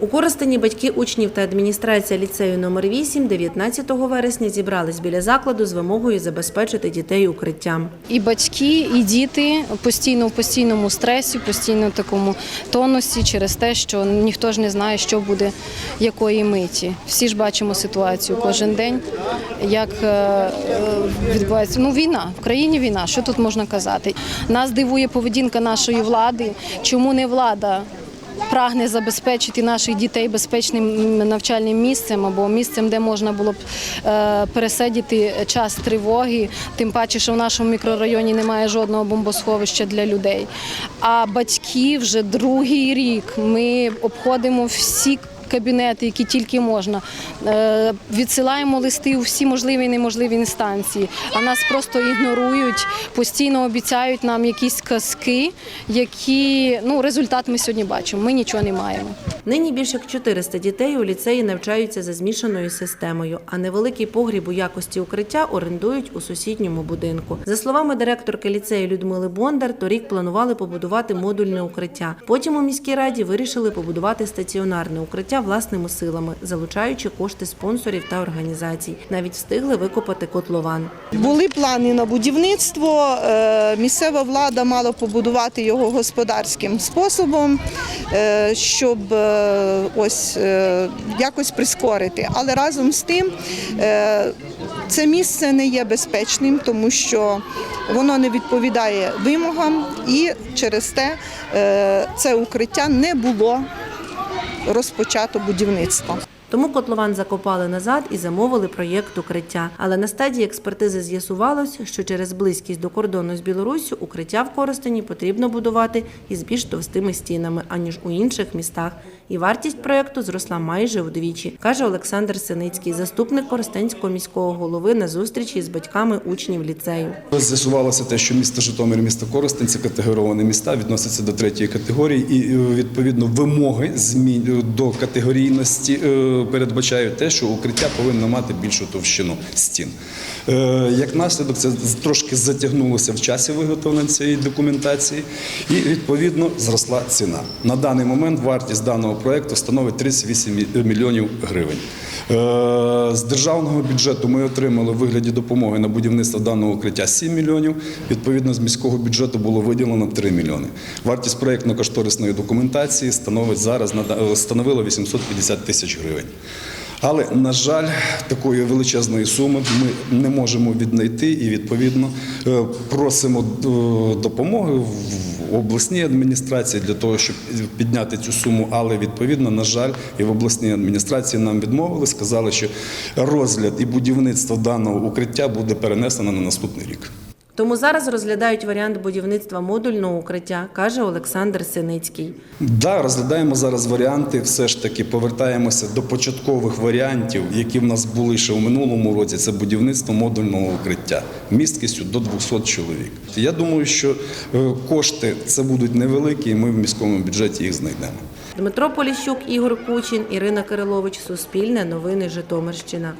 У Коростені батьки учнів та адміністрація ліцею номер 8 19 вересня зібрались біля закладу з вимогою забезпечити дітей укриттям. І батьки, і діти постійно в постійному стресі, постійно в такому тонусі через те, що ніхто ж не знає, що буде якої миті. Всі ж бачимо ситуацію кожен день, як е, відбувається ну, війна в країні. Війна. Що тут можна казати? Нас дивує поведінка нашої влади. Чому не влада? Прагне забезпечити наших дітей безпечним навчальним місцем або місцем, де можна було б е, пересидіти час тривоги, тим паче, що в нашому мікрорайоні немає жодного бомбосховища для людей. А батьки вже другий рік ми обходимо всі. Кабінети, які тільки можна, Е, відсилаємо листи у всі можливі і неможливі інстанції, а нас просто ігнорують, постійно обіцяють нам якісь казки, які ну результат ми сьогодні бачимо. Ми нічого не маємо. Нині більше як 400 дітей у ліцеї навчаються за змішаною системою, а невеликий погріб у якості укриття орендують у сусідньому будинку. За словами директорки ліцею Людмили Бондар, торік планували побудувати модульне укриття. Потім у міській раді вирішили побудувати стаціонарне укриття власними силами, залучаючи кошти спонсорів та організацій. Навіть встигли викопати котлован. Були плани на будівництво. е, Місцева влада мала побудувати його господарським способом, е, щоб е, ось якось прискорити. Але разом з тим це місце не є безпечним, тому що воно не відповідає вимогам, і через те це укриття не було розпочато будівництво. Тому котлован закопали назад і замовили проєкт укриття. Але на стадії експертизи з'ясувалось, що через близькість до кордону з Білоруссю укриття в Коростені потрібно будувати із більш товстими стінами, аніж у інших містах. І вартість проєкту зросла майже удвічі, каже Олександр Синицький, заступник Коростенського міського голови на зустрічі з батьками учнів ліцею. З'ясувалося те, що місто Житомир, місто Коростень це категоровані міста, відносяться до третьої категорії, і е, відповідно вимоги змін до категорійності е, передбачають те, що укриття повинно мати більшу товщину стін. Е, Як наслідок, це трошки затягнулося в часі виготовлення цієї документації, і відповідно зросла ціна. На даний момент вартість даного проекту становить 38 мільйонів гривень. Е, З державного бюджету ми отримали в вигляді допомоги на будівництво даного укриття 7 мільйонів. Відповідно, з міського бюджету було виділено 3 мільйони. Вартість проєктно-кошторисної документації становить зараз становила 850 тисяч гривень. Але, на жаль, такої величезної суми ми не можемо віднайти і відповідно е, просимо е, допомоги в обласній адміністрації для того, щоб підняти цю суму. Але відповідно, на жаль, і в обласній адміністрації нам відмовили, сказали, що розгляд і будівництво даного укриття буде перенесено на наступний рік. Тому зараз розглядають варіант будівництва модульного укриття, каже Олександр Синицький. Да, розглядаємо зараз варіанти. Все ж таки повертаємося до початкових варіантів, які в нас були ще у минулому році. Це будівництво модульного укриття місткістю до 200 чоловік. Я думаю, що е, кошти це будуть невеликі, і ми в міському бюджеті їх знайдемо. Дмитро Поліщук, Ігор Кучин, Ірина Кирилович, Суспільне, Новини Житомирщина.